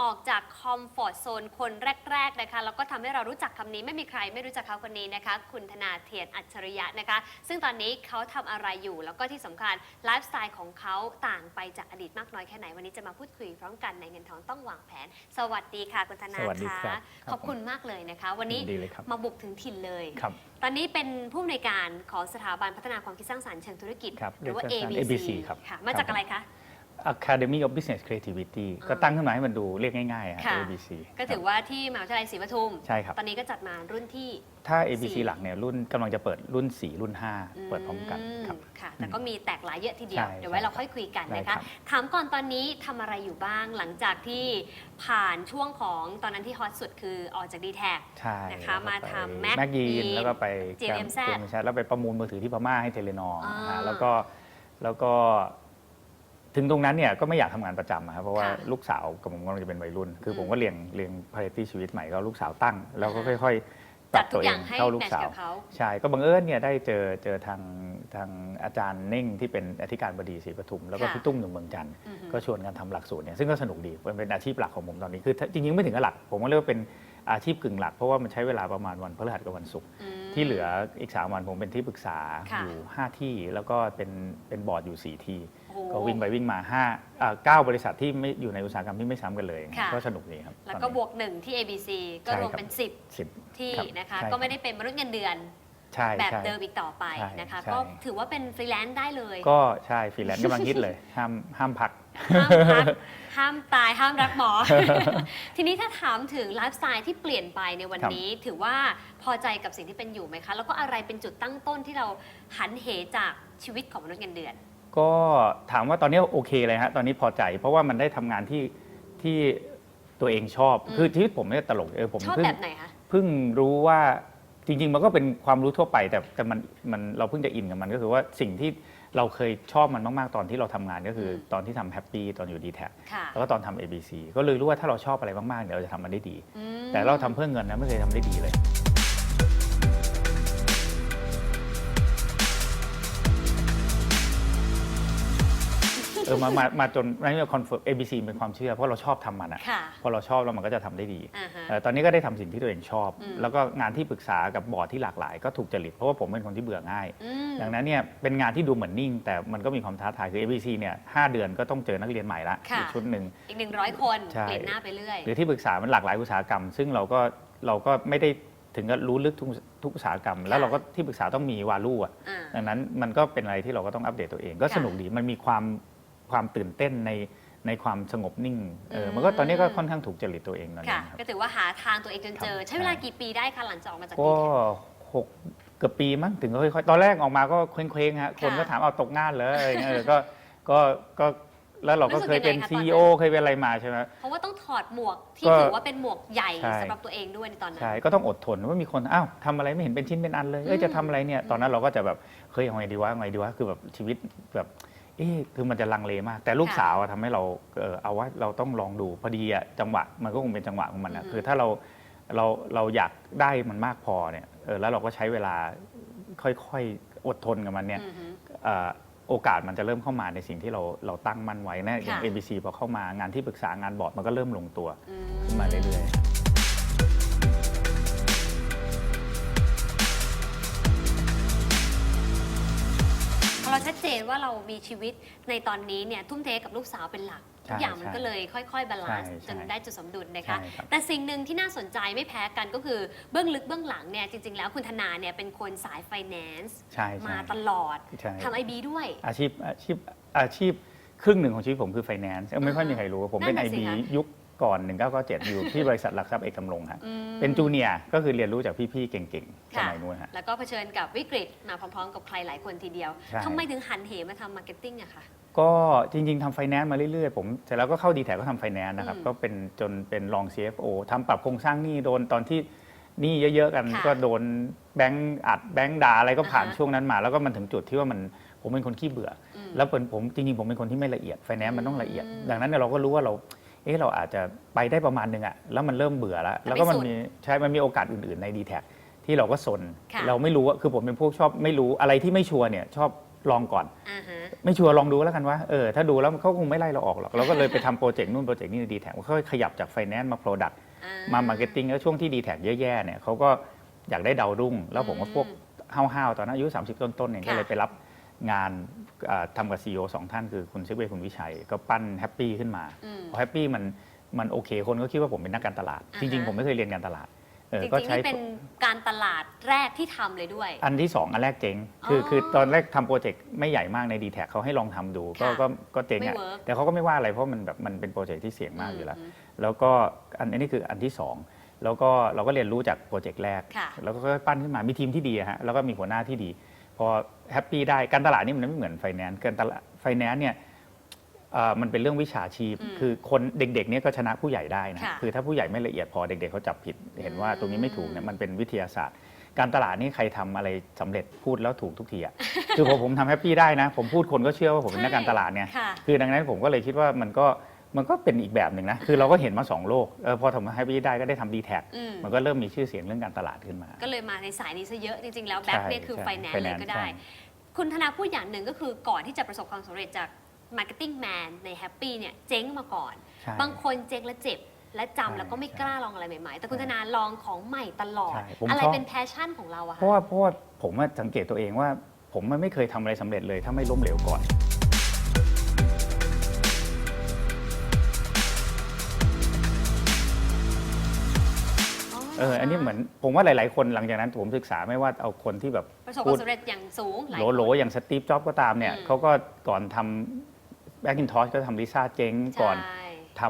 ออกจากคอมฟอร์ z โซนคนแรก ๆนะคะ แล้วก็ทำให้เรารู้จักคำนี้ไม่มีใครไม่รู้จักเขาคนนี้นะคะ คุณธนาเทียนอัจฉริยะนะคะ ซึ่งตอนนี้เขาทำอะไรอยู่ แล้วก็ที่สำคัญไลฟ์สไตล์ของเขาต่างไปจากอดีตมากน้อยแค่ไหน วันนี้จะมาพูดคุยพร้อมกันในเงินทองต้องวางแผน สวัสดีค่ะคุณธนาสวัสดีค่ะครับขอบคุณมากเลยนะคะ วันนี้ยินดีเลยครับ มาบุกถึงถิ่นเลย ครับ ตอนนี้เป็นผู้อำนวยการของสถาบันพัฒนาความคิดสร้างสรรค์เชิงธุรกิจ ครับหรือว่า เรียกสั้นๆ ABC, ABC ครับค่ะมาจากครับ อะไรคะ Academy of Business Creativity อ่าก็ตั้งขึ้นมาให้มันดูเรียกง่ายๆอะค่ะ ABC ก็ถือว่าที่มหาวิทยาลัยศรีปทุม ใช่ครับ ตอนนี้ก็จัดมารุ่นที่ ถ้า ABC สี่ หลักเนี่ยรุ่นกำลังจะเปิดรุ่น 4 รุ่น 5 เปิดพร้อมกันครับ อืมค่ะ แต่ก็มีแตกหลายเยอะทีเดียว ใช่เดี๋ยวไว้เราค่อยคุยกันได้นะครัคะ บ ถามก่อนตอนนี้ทำอะไรอยู่บ้างหลังจากที่ผ่านช่วงของตอนนั้นที่ฮอตสุดคือออกจากดีแท็ ใช่นะคะแล้วก็มาไปทำ Mac แม็กยีน Bean แล้วก็ไป JMZ แชทแล้วไปประมูลมือถือที่พม่าให้เทเลนออ่านะฮะแล้วก็แล้วก็ ถึงตรงนั้นเนี่ยก็ไม่อยากทำงานประจำอะครับเพราะว่าค่ะลูกสาวกับผมกำลังจะเป็นวัยรุ่น คืออมผมก็เลี้ยงเลี้ยงพาริตี้ชีวิตใหม่ก็ลูกสาวตั้ง แล้วก็อ่าฮะค่อยๆปจัรัดบทุตัวกเออย่างงให้เข้าลูแมกทช์สาว กับเขา ใช่ ก็บังเอิญเนี่ยได้เจอเจอทางทางอาจารย์เน่งที่เป็นอธิการบดีศรีปทุม แล้วก็ค่ะ พี่ตุ้มหนุ่มเมืองจันทร์อือฮึ ก็ชวนกันทำหลักสูตรเนี่ยซึ่งก็สนุกดีมันเป็นอาชีพหลักของผมตอนนี้คือถ้าจริงๆไม่ถึงกับหลัก ผมก็เรียกว่าเป็น อาชีพกึ่งหลัก เพราะว่ามันใช้เวลาประมาณวันพฤหัสกับวันศุกร์อืมที่เหลืออีก 3 วันผมเป็นที่ปรึกษาค่ะอยู่ 5 ที่แล้วก็เป็นเป็นบอร์ดอยู่ 4 ที่ โอ้โหก็วิ่งไปวิ่งมา5อ่าเก้าบริษัทที่ไม่อยู่ในอุตสาหกรรมที่ไม่ซ้ำกันเลย ค่ะ ก็สนุกดีครับแล้วตอนก็นี้บวกหนึ่งที่ ABC ก็ใช่รวมครับ เป็น10สิบที่ครับนะคะ ใช่ ก็ไม่ได้เป็นมนุษย์เงินเดือนใช่แบบใช่ เดิมอีกต่อไปใช่นะคะ ใช่ ก็ถือว่าเป็นฟรีแลนซ์ได้เลย ก็ใช่ฟรีแลนซ์กำลังฮิตเลย ห้ามห้ามพัก ห้ามพัก ห้ามตาย ห้ามรักหมอ ทีนี้ถ้าถามถึงไลฟ์สไตล์ที่เปลี่ยนไปในวันครับนี้ ถือว่าพอใจกับสิ่งที่เป็นอยู่ไหมคะ แล้วก็อะไรเป็นจุดตั้งต้นที่เราหันเหจากชีวิตของมนุษย์เงินเดือน ก็ถามว่าตอนนี้โอเคเลยฮะ ตอนนี้พอใจ เพราะว่ามันได้ทำงานที่ที่ตัวเองชอบอืมคือชีวิตผมเนี่ยตลกเออผมชอบเพิ่งแบบไหนคะเพิ่งรู้ว่าจริง ๆ มันก็เป็นความรู้ทั่วไปแต่แต่มันมันเราเพิ่งจะอินกับมันก็คือว่าสิ่งที่ เราเคยชอบมันมากๆ ตอนที่เราทำงานก็คืออมตอนที่ทำแฮปปี้ตอนอยู่ดีแท็ค่ะแล้วก็ตอนทำ ABC ก็เลยรู้ว่าถ้าเราชอบอะไรมากๆเนี่ยเราจะทำมันได้ดี อืม แต่เราทำเพื่อเงินนะไม่เคยทำได้ดีเลย เออมามามาจนนั่นก็คอนเฟิร์ม ABC เป็นความเชื่อ เพราะเราชอบทำมันอะค่ะพอเราชอบแล้วมันก็จะทำได้ดีอ่าฮะเอ่อตอนนี้ก็ได้ทำสิ่งที่ตัวเองชอบ อืม แล้วก็งานที่ปรึกษากับบอร์ดที่หลากหลาย ก็ถูกจริตเพราะว่าผมเป็นคนที่เบื่อง่าย อืม ดังนั้นเนี่ยเป็นงานที่ดูเหมือนนิ่ง แต่มันก็มีความท้าทายคือ ABC เนี่ยห้าเดือนก็ต้องเจอนักเรียนใหม่ละค่ะ อีกชุดหนึ่ง อีกหนึ่งร้อยคนใช่ เปลี่ยนหน้าไปเรื่อย หรือที่ปรึกษามันหลากหลายอุตสาหกรรม ซึ่งเราก็เราก็ไม่ได้ถึงกับรู้ลึกทุกทุกอุตสาหกรรม แล้วเราก็ที่ปรึกษาต้องมีวาลูอะ อ่า ดังนั้นมันก็เป็นอะไรที่เราก็ต้องอัปเดตตัวเองก็ค่ะ สนุกดีมันมีความ ความตื่นเต้นในในความสงบนิ่งเอออืมมันก็ตอนนี้ก็ค่อนข้างถูกจริตตัวเองตอนนี้ค่ะ ครับ ก็ถือว่าหาทางตัวเองจนเจอครับใช้เวลาใช่กี่ปีได้คะหลังจากออกมาจากก็ดีแท็หกเกือบปีมั้งถึงก็ค่อยๆตอนแรกออกมาก็เคว้งๆฮะคนก็ถามเอาตกงานเลยอะไรเงี้ยเออก็ก็ก็แล้วเราก็เคยเป็น CEO เคยเป็นอะไรมาใช่ไหม เพราะว่าต้องถอดหมวกที่ก็ถือว่าเป็นหมวกใหญ่ใช่ สำหรับตัวเองด้วยในตอนนั้น ใช่ก็ต้องอดทนว่ามีคนอ้าวทำอะไรไม่เห็นเป็นชิ้นเป็นอันเลยเอ้ยอืมจะทำอะไรเนี่ยตอนนั้นเราก็จะแบบเฮ้ยเอาไงดีวะเอาไงดีวะคือแบบชีวิตแบบ เอ๊ะคือมันจะลังเลมาก แต่ลูกสาวอะทำให้เราเออเอาว่าเราต้องลองดูพอดีอะจังหวะมันก็คงเป็นจังหวะของมันอะอืม คือถ้าเราเราเราอยากได้มันมากพอเนี่ยเออแล้วเราก็ใช้เวลาค่อยๆอดทนกับมันเนี่ย อือฮึ เอ่อโอกาสมันจะเริ่มเข้ามาในสิ่งที่เราเราตั้งมั่นไว้นะอย่าง ค่ะ ABC พอเข้ามางานที่ปรึกษางานบอร์ดมันก็เริ่มลงตัวอืขึ้นมาเรื่อยๆ ชัดเจนว่าเรามีชีวิตในตอนนี้เนี่ยทุ่มเทกับลูกสาวเป็นหลัก ทุกใช่อย่างมันใช่ก็เลยค่อยๆบาลานซ์ใช่จนใช่ได้จุดสมดุลนะคะใช่ครับแต่สิ่งหนึ่งที่น่าสนใจไม่แพ้กันก็คือเบื้องลึกเบื้องหลังเนี่ยจริง ๆ แล้วคุณธนาเนี่ยเป็นคนสายไฟแนนซ์ใช่ใช่มาตลอดใช่ทำไอบีด้วย อาชีพอาชีพอาชีพครึ่งหนึ่งของชีวิตผมคือไฟแนนซ์ไม่ค่อยมีใครรู้ผมเป็นนั่ไอนน่ะสิบีคะยุค ก่อน 1997 อยู่ที่บริษัทหลักทรัพย์เอกกำลงฮะ อืมเป็นจูเนียร์ก็คือเรียนรู้จากพี่ๆเก่งๆ สค่ะมัยนู้นฮะ แล้วก็เผชิญกับวิกฤตมาพร้อมๆ กับใครหลายคนทีเดียวใช่ ทำไมถึงหันเหมาทำมาร์เก็ตติ้งอะคะ ก็จริง ๆทำไฟแนนซ์มาเรื่อย ๆ ผมเสร็จแล้วก็เข้าดีแท็ก็ทำไฟแนนซ์นะครับ อืมก็เป็นจนเป็นรอง CFO ทำปรับโครงสร้างหนี้โดนตอนที่หนี้เยอะ ๆ กัน ค่ะก็โดนแบงก์อัดแบงก์ด่าอะไรก็ผ่านอ่าฮะช่วงนั้นมา แล้วก็มันถึงจุดที่ว่ามันผมเป็นคนขี้เบื่ออืมแล้วเป็นผมจริง ๆ ผมเป็นคนที่ไม่ละเอียดไฟแนนซ์มันต้องละเอียด อืม ดังนั้นเนี่ยเราก็รู้ว่าเรา เอ๊ะเราอาจจะไปได้ประมาณนึงอะแล้วมันเริ่มเบื่อแล้ว แล้วก็มันไม่สุดมีใช่มันมีโอกาสอื่น ๆใน d t แทที่เราก็สนค่ะเราไม่รู้ว่าคือผมเป็นพวกชอบไม่รู้อะไรที่ไม่ชัวร์เนี่ยชอบลองก่อนอ่าฮะไม่ชัวร์ลองดูแล้วกันว่าเออถ้าดูแล้วเขาคงไม่ไล่เราออกหรอกเราก็เลยไปทำโปรเจกต์นู่นโปรเจกต์นี่ดีแท็กค่อยๆขยับจากไฟแนนซ์มาโปรดักต์อ่มามาร์เก็ตติ้งแล้วช่วงที่ดีแท็กแย่ๆเนี่ยเขาก็อยากได้ดาวรุ่ง แล้วผมก็พวกอืมห้าวๆตอนนั้นอายุ 30 ต้นๆเนี่ยค่ะก็เลยไปรับ งานอ่าทำกับซีอสองท่านคือคุณเชฟเวย์คุณวิชัย ก็ปั้นแฮปปี้ขึ้นมาอืมพอแฮปปี้มันมันโอเคคนก็คิดว่าผมเป็นนักการตลาดอ่าจริงฮะๆผมไม่เคยเรียนการตลาดเออจริงก็ๆใช้นี่เป็นการตลาดแรกที่ทำเลยด้วย อันที่ 2 อันแรกเจ๊งคืออ๋อคือตอนแรกทำโปรเจกต์ไม่ใหญ่มากในดีแท็เขาให้ลองทำดู ก็ค่ะก็ก็เจ๊งไม่อะเวิร์กแต่เขาก็ไม่ว่าอะไรเพราะมันแบบมันเป็นโปรเจกต์ที่เสี่ยงมากอยู่แล้วอืมแล้วก็อันอันนี้คืออันที่ 2 แล้วก็เราก็เรียนรู้จากโปรเจกต์แรกค่ะแล้วก็ค่อยๆปั้นขึ้นมามีทีมที่ดีอะฮะแล้วก็มีหัวหน้าที่ดี พอแฮปปี้ได้การตลาดนี่มันไม่เหมือนไฟแนนซ์การตลาดไฟแนนซ์เนี่ยเอ่อมันเป็นเรื่องวิชาชีพ อืมคือคนเด็กๆเนี่ยก็ชนะผู้ใหญ่ได้นะค่ะคือถ้าผู้ใหญ่ไม่ละเอียดพอเด็กๆเขาจับผิด เห็นว่าอืมตรงนี้ไม่ถูกเนี่ยมันเป็นวิทยาศาสตร์ การตลาดนี่ใครทำอะไรสำเร็จพูดแล้วถูกทุกทีอะ คือพอผมทำแฮปปี้ได้นะ ผมพูดคนก็เชื่อว่าผมเป็นนักการตลาดเนี่ย ค่ะ คือดังนั้นผมก็เลยคิดว่ามันก็ มันก็เป็นอีกแบบหนึ่งนะ คือเราก็เห็นมาสองโลกเออพอทำแฮปปี้ได้ก็ได้ทำดีแท็อืม มันก็เริ่มมีชื่อเสียงเรื่องการตลาดขึ้นมา ก็เลยมาในสายนี้ซะเยอะจริง ๆ แล้วแบ็คใช่เนี่ยคือใช่ไฟแนนซ์เลย finance ก็ได้ ใช่ คุณธนาพูดอย่างหนึ่งก็คือก่อนที่จะประสบความสำเร็จจาก Marketing Man ในแฮปปี้เนี่ยเจ๊งมาก่อน ใช่ บางคนเจ๊งและเจ็บ และจำใช่แล้วก็ไม่ใช่กล้าลองอะไรใหม่ ๆ แต่คุณใช่ธนาลองของใหม่ตลอด ใช่ผมอะไรชอบ เป็นแพชชั่นของเราอะเพคะราะว่าเพราะว่าผมอะสังเกตตัวเองว่า ผมมันไม่เคยทำอะไรสำเร็จเลยถ้าไม่ล้มเหลวก่อน เอออันนี้เหมือนผมว่าหลาย ๆ คนหลังจากนั้นผมศึกษาไม่ว่าเอาคนที่แบบประสบความสำเร็จอย่างสูงหลาย โหลโหลคนอย่างสตีฟจ็อบก็ตามเนี่ยอืม เขาก็ก่อนทำแบ็ก i ินทอชก็ทำลิซ่าเจ๊งก่อนใช่ท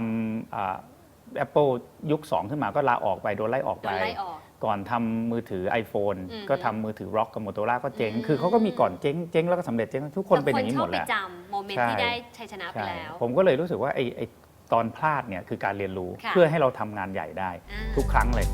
ำแอปเปิลยุค 2 ขึ้นมาก็ลาออกไปโดนไล่ออกโดไป นไล่ออก ก่อนทำมือถือ iPhone อืมก็ทำมือถือร็อกกับ m o t o r o l a ก็เจ๊ง อืม คือเขาก็มีก่อนเจ๊งเจ๊งแล้วก็สำเร็จเจ๊งทุกคนเป็นอย่างนี้หมดแต่แหละชอบไปจำโมเมนต์ใช่ที่ได้ชัยชนะไปใช่แล้ว ผมก็เลยรู้สึกว่าไอ้ไอ้ตอนพลาดเนี่ยคือการเรียนรู้ค่ะ เพื่อให้เราทำงานใหญ่ได้ อ่า ทุกครั้งเลย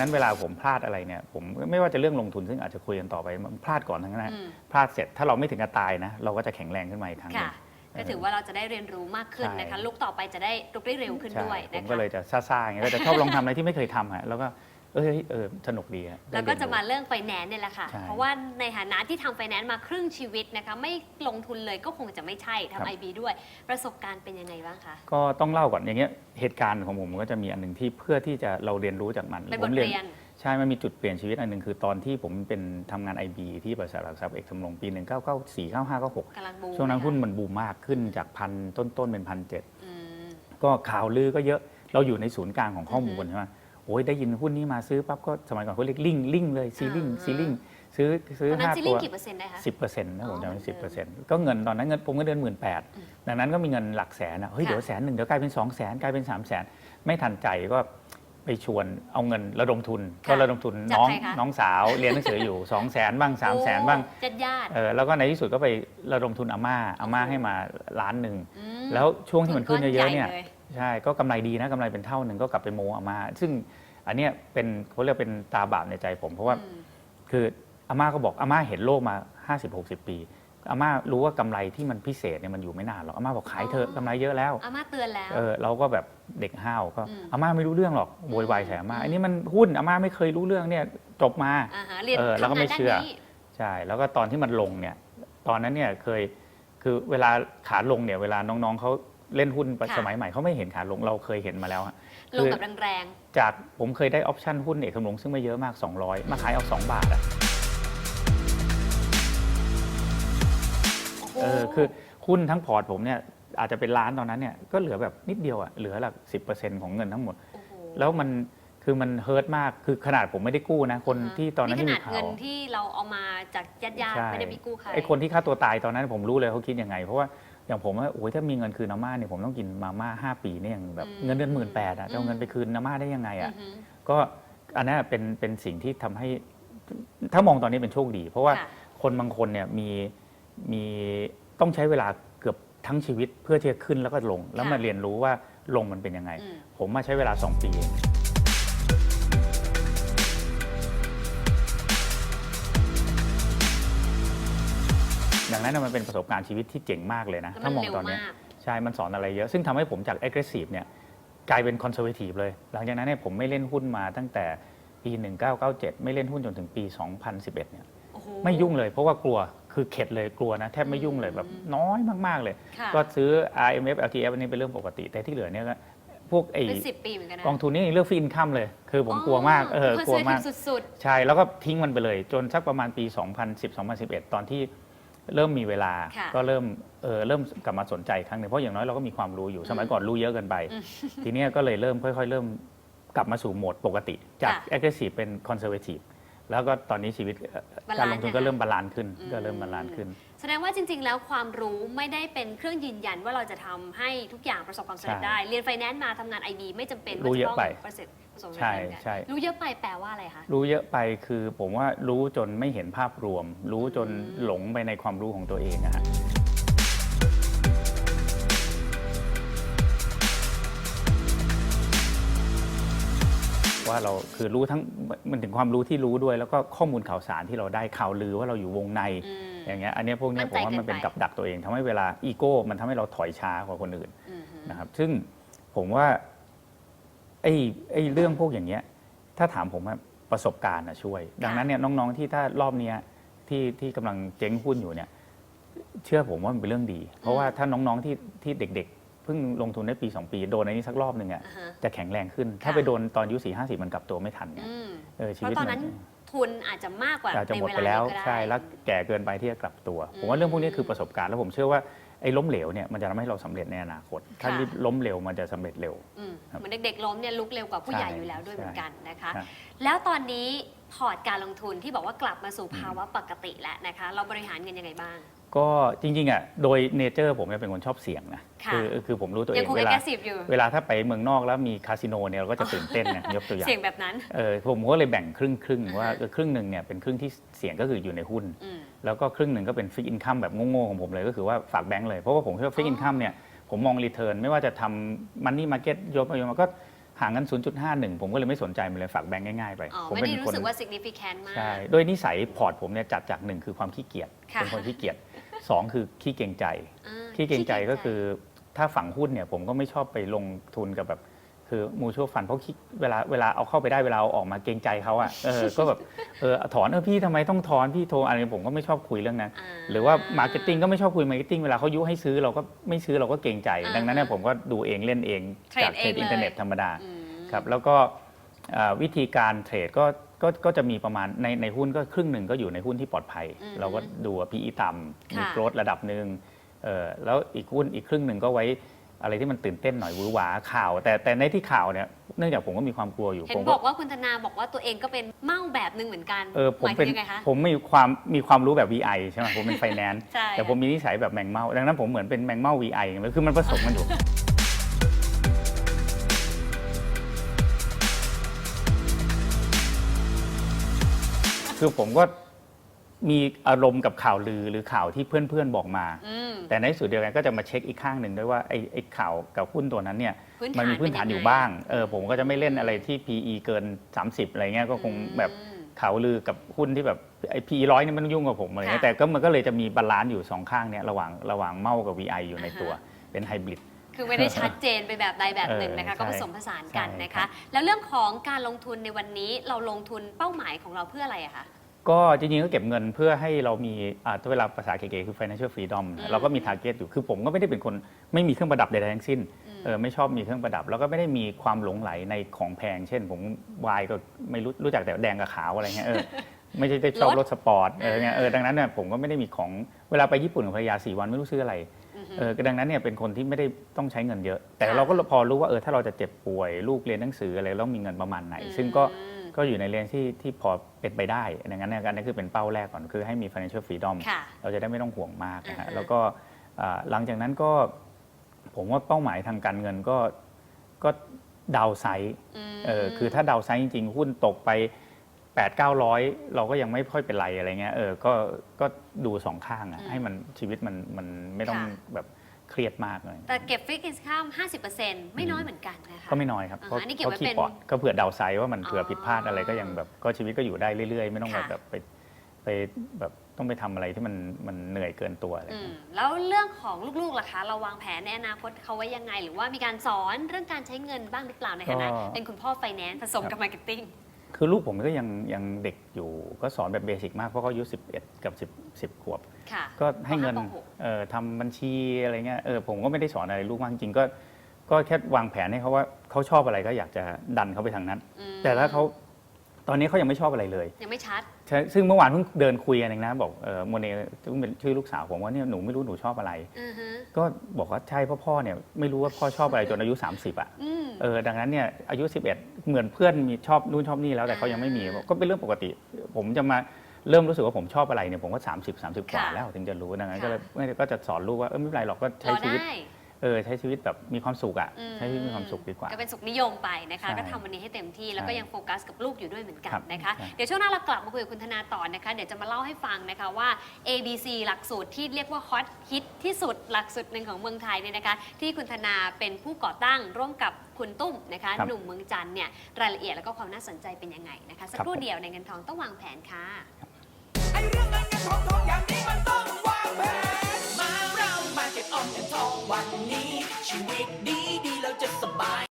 นั้นเวลาผมพลาดอะไรเนี่ยผมไม่ว่าจะเรื่องลงทุนซึ่งอาจจะคุยกันต่อไปมันพลาดก่อนทั้งนั้นนะอืมพลาดเสร็จถ้าเราไม่ถึงกับตายนะ เราก็จะแข็งแรงขึ้นมาอีกครั้งหนึค่ะงก็ถือว่าเราจะได้เรียนรู้มากขึ้นใช่นะคะลูกต่อไปจะได้ลุกได้เร็วขึ้นใช่ด้วยผนะมคะก็เลยจะซ่าๆอย่างเงี้ยก็จะชอบลองทำอะไรที่ไม่เคยทำฮะแล้วก็ เอยเออสนุกดีฮได้แล้วก็เรียนจะรู้มาเรื่องไฟแนนซ์เนี่ยแหละค่ะ ใช่เพราะว่าในฐานะที่ทำไฟแนนซ์มาครึ่งชีวิตนะคะไม่ลงทุนเลยก็คงจะไม่ใช่ครับทำไอบีด้วย ประสบการณ์เป็นยังไงบ้างคะ ก็ต้องเล่าก่อนอย่างเงี้ยเหตุการณ์ของผมก็จะมีอันหนึ่งที่เพื่อที่จะเราเรียนรู้จากมันเป็นผบทมเรียน ใช่ มันมีจุดเปลี่ยนชีวิตอันหนึ่งคือตอนที่ผมเป็นทำงาน IB ที่บริษัทหลักทรัพย์เอกชำลงปี 1994 95 96 กำลังบูมช่วงนั้นไหมคะหุ้นมันบูมมากขึ้นจากพันต้นๆเป็นพันเจ็ดอืม ก็ข่าวลือก็เยอะเราอยู่ในศูนย์กลางของข้อมูลอือฮึใช่ไหม โอ้ยได้ยินหุ้นนี้มาซื้อปั๊บก็สมัยก่อนเขาเรียกลิงลิงเลยซีลิงอ่าซีลิงซื้อซื้อตอนนั้นห้าซีตัรีวส์กี่เปอร์เซ็นต์ได้คะ สิบเปอร์เซ็นต์นะผมอ๋อจำได้โอสิบเคเปอร์เซ็นต์ก็เงินตอนนั้นเงินผมก็เดือนหมื่นแปดอืมดังนั้นก็มีเงินหลักแสนอะเฮ้ยค่ะ เดี๋ยวแสนหนึ่งเดี๋ยวกลายเป็นสองแสนกลายเป็นสามแสนไม่ทันใจก็ไปชวนเอาเงินระดมทุนค่ะก็ระดมทุนจากน้องใครคะ น้องสาวเรียนหนังสืออยู่ สองแสนบ้างสามแสนบ้างญาติญาติเออแล้วก็ในที่สุดก็ไประดมทุนอาม่าอาม่าให้มาล้านหนึ่ง ๆอืมแล้วช่วงที่มันขึ้นเยอะๆเนี่ย ก้ใหญ่ล ใช่ก็กำไรดีนะกำไรเป็นเท่าหนึ่งก็กลับไปโมอาม่าซึ่งอันเนี้ยเป็นเขาเรียกเป็นตาบาปในใจผมเพราะว่า อืมคืออาม่าก็บอกอาม่าเห็นโลกมา 50-60 ปีอาม่ารู้ว่ากำไรที่มันพิเศษเนี่ยมันอยู่ไม่นานหรอกอาม่าบอกขายเถอะอ๋อกำไรเยอะแล้วอาม่าเตือนแล้ว เออเราก็แบบเด็กห้าวก็อืมอาม่าไม่รู้เรื่องหรอกโวยวายใส่อาม่าอืมอันนี้มันหุ้นอาม่าไม่เคยรู้เรื่องเนี่ยจบมา อ่าฮะเรียนเออแล้วก็ทำงานไม่ด้านเชื่อนี้ใช่ แล้วก็ตอนที่มันลงเนี่ย ตอนนั้นเนี่ยเคย คือเวลาขาลงเนี่ย เวลาน้องๆเขา เล่นหุ้นค่ะ สมัยใหม่เขาไม่เห็นขาลงเราเคยเห็นมาแล้วฮะลงแบบแรงจากผมเคยได้ออปชั่นหุ้นเอกชำลงซึ่งไม่เยอะมาก 200 มาขายเอา 2 บาทอะๆโอ้โห เออคือหุ้นทั้งพอร์ตผมเนี่ยอาจจะเป็นล้านตอนนั้นเนี่ยก็เหลือแบบนิดเดียวอะเหลือหลักสิของเงินทั้งหมด โอ้โหแล้วมันคือมันเฮิร์ตมากคือขนาดผมไม่ได้กู้นะ คนที่ตอนนั้นที่ขมีนาดข่าเงิวนที่เราเอามาจากญาติญาติใช่ไม่ได้ไปกู้ใคร ไอ้คนที่ฆ่าตัวตายตอนนั้นผมรู้เลยเขาคิดยังไง เพราะว่า อย่างผมว่าโอ้ยถ้ามีเงินคืนอาม่าเนี่ยผมต้องกินมาม่าห้าปีเนี่ยยังแบบอืมเงินเดือนหมื่นแปดอะจะเอาอืมเงินไปคืนอาม่าได้ยังไงอะอือหือก็อันนั้นเป็นเป็นสิ่งที่ทำให้ ถ้ามองตอนนี้เป็นโชคดี เพราะว่าค่ะคนบางคนเนี่ยมีมีต้องใช้เวลาเกือบทั้งชีวิตเพื่อที่จะขึ้นแล้วก็ลง แล้วค่ะมาเรียนรู้ว่าลงมันเป็นยังไงอืมผมมาใช้เวลา 2 ปีเอง นั้นนะมันเป็นประสบการณ์ชีวิตที่เจ๋งมากเลยนะ แล้วถ้ามันมองเร็วตอนเนี้ยมากใช่ มันสอนอะไรเยอะ ซึ่งทำให้ผมจาก aggressive เนี่ยกลายเป็นคอนเซอร์เวทีฟเลย หลังจากนั้นเนี่ยผมไม่เล่นหุ้นมาตั้งแต่ปี 1997 ไม่เล่นหุ้นจนถึงปี 2011 เนี่ย โอ้โห ไม่ยุ่งเลยเพราะว่ากลัว คือเข็ดเลยกลัวนะ แทบไม่ยุ่งเลยแบบน้อยมาก ๆ เลย ค่ะ ก็ซื้อ RMF LTF อันนี้เป็นเรื่องปกติ แต่ที่เหลือเนี่ยก็พวกไอ้เป็นสิบปีเหมือนกันนะกองทุนนี่เรื่องฟรีอินคัมเลย คือผมกลัวมาก เออ กลัวมาก conservative สุด ใช่ แล้วก็ทิ้งมันไปเลย จนสักประมาณปี 2010-2011 ตอนที่ เริ่มมีเวลาค่ะก็เริ่มเออเริ่มกลับมาสนใจครั้งหนึ่งเพราะอย่างน้อยเราก็มีความรู้อยู่สมัยก่อนรู้เยอะเกินไปอืมทีเนี้ยก็เลยเริ่มค่อย ๆ เริ่มกลับมาสู่โหมดปกติ จาก ค่ะ aggressive เป็น conservative แล้วก็ตอนนี้ชีวิตเอ่อ balance การลงทุนก็นะคะเริ่มบาลานซ์ขึ้นอืมก็เริ่มบาลานซ์ขึ้นๆ แสดงว่าจริง ๆ แล้วความรู้ไม่ได้เป็นเครื่องยืนยันว่าเราจะทำให้ทุกอย่างประสบความสำเร็จใช่ได้ เรียนไฟแนนซ์มาทำงาน IB ไม่จำเป็นรู้ว่าเยจะอะต้องไปประสบประสบความใช่สำเร็จเหมือนกันใช่ รู้เยอะไปแปลว่าอะไรคะ รู้เยอะไปคือผมว่ารู้จนไม่เห็นภาพรวม รู้จนอืม หลงไปในความรู้ของตัวเองอะฮะ ว่าเราคือรู้ทั้งมันถึงความรู้ที่รู้ด้วย แล้วก็ข้อมูลข่าวสารที่เราได้ข่าวลือว่าเราอยู่วงใน อืม อย่างเงี้ยอันเนี้ยพวกเนี้ยมั่ผนมใจว่ามันเป็นเกินไป กับดักตัวเองทำให้เวลาอีโก้มันทำให้เราถอยช้ากว่าคนอื่น อืมฮึนะครับซึ่งผมว่าไอ้ไอ้เรื่องพวกอย่างเงี้ยถ้าถามผมว่าประสบการณ์นะช่วย ดังนั้นเนี่ยน้องๆที่ถ้ารอบเนี้ยที่ที่กำลังเจ๊งหุ้นอยู่เนี่ยเชื่อผมว่ามันเป็นเรื่องดี เพราะว่าถ้าน้องๆที่ที่เด็กๆ เพิ่งลงทุนได้ปี 2 ปี โดนในนี้สักรอบหนึ่งอะอ่าฮะ จะแข็งแรงขึ้น ถ้าค่ะ ไปโดนตอนอายุสี่ห้าสิบมันกลับตัวไม่ทันไงอืม เออชีเพวิตราะตอนมันั้น ทุนอาจจะมากกว่าอาจจะในหมดเวไปลาแล้วนี้ก็ได้ ใช่แล้วแก่เกินไปที่จะกลับตัว ผมว่าเรื่องพวกนี้คือประสบการณ์แล้วผมเชื่อว่าไอ้ล้มเหลวเนี่ยมันจะทำให้เราสำเร็จในอนาคต ถ้าค่ะ รีบล้มเร็วมันจะสำเร็จเร็ว อืมครับเหมือนเด็กๆล้มเนี่ยลุกเร็วกว่าผู้ใช่ใหญ่อยู่แล้วด้วยใช่เหมือนกันนะคะ ใช่ แล้วตอนนี้พอร์ตการลงทุนที่บอกว่ากลับมาสู่ภาวะปกติแล้วนะคะ เราบริหารเงินยังไงบ้าง ก็จริงๆอะโดยเนเจอร์ผมเนี่ยเป็นคนชอบเสี่ยงนะค่ะคือคือผมรู้ตัวเอยังงคงเวเอ็กลาซ์ซีฟอยู่ เวลาถ้าไปเมืองนอกแล้วมีคาสิโนเนี่ยเราก็จะตื่นเต้นนะยกตัวอย่าง เสี่ยงแบบนั้น เออผมก็เลยแบ่งครึ่งครึ่งๆว่าอ่าฮะเออครึ่งหนึ่งเนี่ยเป็นครึ่งที่เสี่ยงก็คืออยู่ในหุ้น อืม แล้วก็ครึ่งหนึ่งก็เป็นฟิกอินคัมแบบโง่ๆของผมเลยก็คือว่าฝากแบงก์เลย เพราะว่าผมคิดว่าฟิกอินคัมเนี่ยผมมองรีเทิร์นไม่ว่าจะทำมันนี่มาร์เก็ตยกไปยกมาก็ห่างกัน 0.51 ผมก็เลยไม่สนใจมันเลยฝากแบงก์ง่ายๆไปอ๋อ ผมไม่เป็ได้นรู้คนสึกว่า significant มาก ใช่โดยนิสัยพอร์ตผมเนี่ยจัดจากหนึ่งคือความขี้เกียจค่ะ เป็นคนขี้เกียจ สองคือขี้เกรงใจอ่าขี้เกรงใจก็คือถ้าฝั่งหุ้นเนี่ยผมก็ไม่ชอบไปลงทุนกับแบบคือมูชัวฟันเพราะขี้เวลาเวลาเอาเข้าไปได้เวลาเอาออกมาเกรงใจเขาอะเออก็แบบเออถอนเออพี่ทำไมต้องถอนพี่โทรอะไรผมก็ไม่ชอบคุยเรื่องนั้นหรือว่ามาร์เก็ตติ้งก็ไม่ชอบคุยมาร์เก็ตติ้งเวลาเขายุให้ซื้อเราก็ไม่ซื้อเราก็เกรงใจอ่าดังนั้นเนี่ยผมก็ดูเองเล่นเองเทรดจากเทรดเองเลยอินเทอร์เน็ตธรรมดาอืมครับแล้วก็เอ่อวิธีการเทรดก็ ก็ก็จะมีประมาณในในหุ้นก็ครึ่งหนึ่งก็อยู่ในหุ้นที่ปลอดภัย อืมเราก็ดูว่า PE ต่ำมีค่ะ โกรดระดับหนึ่งเออแล้วอีกหุ้นอีกครึ่งหนึ่งก็ไว้อะไรที่มันตื่นเต้นหน่อยหวือหวาข่าว แต่แต่ในที่ข่าวเนี่ยเนื่องจากผมก็มีความกลัวอยู่เห็นผมบก็อกว่าคุณธนาบอกว่าตัวเองก็เป็นเมาแบบหนึ่งเหมือนกันเออผมหมายเป็ถึนงยังไงคะผมมีความมีความรู้แบบ VI ใช่ไหมผมเป็นไฟแนนซ์ ใช่แต่ผมมีนิสัยแบบแมงเม่าดังนั้นผมเหมือนเป็นแมงเม่า VI เลยคือมันผสมกันอยู่ คือผมก็มีอารมณ์กับข่าวลือหรือข่าวที่เพื่อนๆบอกมา อืม แต่ในที่สุดเดียวกันก็จะมาเช็คอีกข้างหนึ่งด้วยว่าไอ้ไอ้ข่าวกับหุ้นตัวนั้นเนี่ยพื้นฐานมันมีพื้นฐานเป็นยังไง อยู่บ้างเออผมก็จะไม่เล่นอะไรที่ PE เกิน 30 อะไรเงี้ยก็คงแบบอืม ข่าวลือกับหุ้นที่แบบไอ้ PE ร้อยนี่ไม่ต้องยุ่งกับผมอะไรเงี้ยค่ะแต่ก็มันก็เลยจะมีบาลานซ์อยู่สองข้างเนี่ยระหว่างระหว่างเมากับ VI อยู่ในตัวอ่าฮะเป็นไฮบริด คือไม่ได้ชัดเจนไปแบบใดแบบหนึ่งเออนะคะก็ใช่ผสมผสานกันใช่นะครัคะ บ แล้วเรื่องของการลงทุนในวันนี้เราลงทุนเป้าหมายของเราเพื่ออะไรอะคะ ก็จริงๆ ก็เก็บเงินเพื่อให้เรามีอ่าถ้าเวลาภาษาเก๋ๆคือ financial freedom อืมเราก็มี target อยู่ คือผมก็ไม่ได้เป็นคนไม่มีเครื่องประดับใดๆทั้งสิ้นอืม เออไม่ชอบมีเครื่องประดับ แล้วก็ไม่ได้มีความหลงไหลในของแพง เช่น ผมวายก็ไม่รู้รู้จักแต่แดงกับขาวอะไรเงี้ยเออ ไม่ใช่ได้ชอบรถรถสปอร์ตเออเนี่ยอ่าเออดังนั้นเนี่ยผมก็ไม่ได้มีของเวลาไปญี่ปุ่นกับภรรยาสี่วันไม่รู้ซื้ออะไรอือฮึ เออดังนั้นเนี่ยเป็นคนที่ไม่ได้ต้องใช้เงินเยอะ แต่ค่ะเราก็พอรู้ว่าเออถ้าเราจะเจ็บป่วยลูกเรียนหนังสืออะไรแล้วมีเงินประมาณไหน ซึ่งก็อืมก็อยู่ในเรนที่ที่พอเป็นไปได้ดังนั้นเนี่ยอันนี้คือเป็นเป้าแรกก่อนคือให้มี financial freedom ค่ะเราจะได้ไม่ต้องห่วงมากนะอ่าฮะฮะแล้วก็อ่าหลังจากนั้นก็ผมว่าเป้าหมายทางการเงินก็ก็ดาวไซด์มเออคือถ้าดาวไซด์จริงๆหุ้นตกไป 8 9 0 0 เราก็ยังไม่ค่อยเป็นไรอะไรเงี้ยเออก็ก็ดูสองข้างอะให้มันชีวิตมันมันไม่ต้องแบบเครียดมากเลยแต่เก็บฟิกอินคัม50%ไม่น้อยเหมือนกันนะคะ ก็ไม่น้อยครับอ่าเพราะอันนี้เก็บเพไว้ราะคีเป็นย์พอร์ตก็เผื่อดาวไซด์ว่ามันเผื่อผิดพลาดอะไรก็ยังอ๋อแบบก็ชีวิตก็อยู่ได้เรื่อยๆ ไม่ต้องแบบค่ะ แบบไปไปแบบต้องไปทำอะไรที่มันมันเหนื่อยเกินตัวอะไรอืเงี้มยแล้วเรื่องของลูกๆล่ะคะ เราวางแผนในอนาคตเขาไว้ยังไง หรือว่ามีการสอนเรื่องการใช้เงินบ้างหรือเปล่าในฐานะก็เป็นคุณพ่อไฟแนนซ์ผสมกับมาร์เก็ตติ้ง คือลูกผมก็ยังยังเด็กอยู่ก็สอนแบบเบสิกมากเพราะเขาอายุ11 กับ 10 10ขวบ ค่ะก็ให้เงินปห้าปหกเอ่อทำบัญชีอะไรเงี้ยเออผมก็ไม่ได้สอนอะไรลูกมากจริงๆก็ก็แค่วางแผนให้เขาว่าเขาชอบอะไรก็อยากจะดันเขาไปทางนั้น อืมแต่ถ้าเขา ตอนนี้เขายังไม่ชอบอะไรเลยยังไม่ชัด ใช่ซึ่งเมื่อวานเพิ่งเดินคุยกันเองนะบอกเออโมเนซึ่งเป็นชื่อลูกสาวผมว่าเนี่ยหนูไม่รู้หนูชอบอะไร อือฮึก็บอกว่าใช่เพราะพ่อเนี่ยไม่รู้ว่าพ่อชอบอะไรจนอายุ 30 อะอืม เออดังนั้นเนี่ยอายุ 11 เหมือนเพื่อนมีชอบนู่นชอบนี่แล้วแต่เขายังไม่มีอ่าก็เป็นเรื่องปกติ ผมจะมาเริ่มรู้สึกว่าผมชอบอะไรเนี่ยผมก็ 30 30กว่าค่ะแล้วถึงจะรู้ดังนั้นค่ะก็เลยไม่ก็จะสอนลูกว่าเออไม่เป็นไรหรอกก็รใช้อชีวิตได้ เออใช้ชีวิตแบบมีความสุขอะอืใช้ชีวิตมีความสุขดีกว่า ก็เป็นสุขนิยมไปนะคะ ใช่ก็ทำวันนี้ให้เต็มที่แล้วก็ใช่ยังโฟกัสกับลูกอยู่ด้วยเหมือนกันครับนะคะ ใช่ เดี๋ยวช่วงหน้าเรากลับมาคุยกับคุณธนาต่อนะคะ เดี๋ยวจะมาเล่าให้ฟังนะคะว่า ABC หลักสูตรที่เรียกว่าฮอตฮิตที่สุดหลักสูตรหนึ่งของเมืองไทยเนี่ยนะคะ ที่คุณธนาเป็นผู้ก่อตั้งร่วมกับคุณตุ้มนะคะ ครับหนุ่มเมืองจันทร์เนี่ยรายละเอียดแล้วก็ความน่าสนใจเป็นยังไงนะคะสักครับครู่ผม เดียวในเงินทองต้องวางแผนค่ะ ไอ้เรื่องเงินเงินทองทองอย่างนี้มันต้องวางแผน วันนี้ชีวิตดี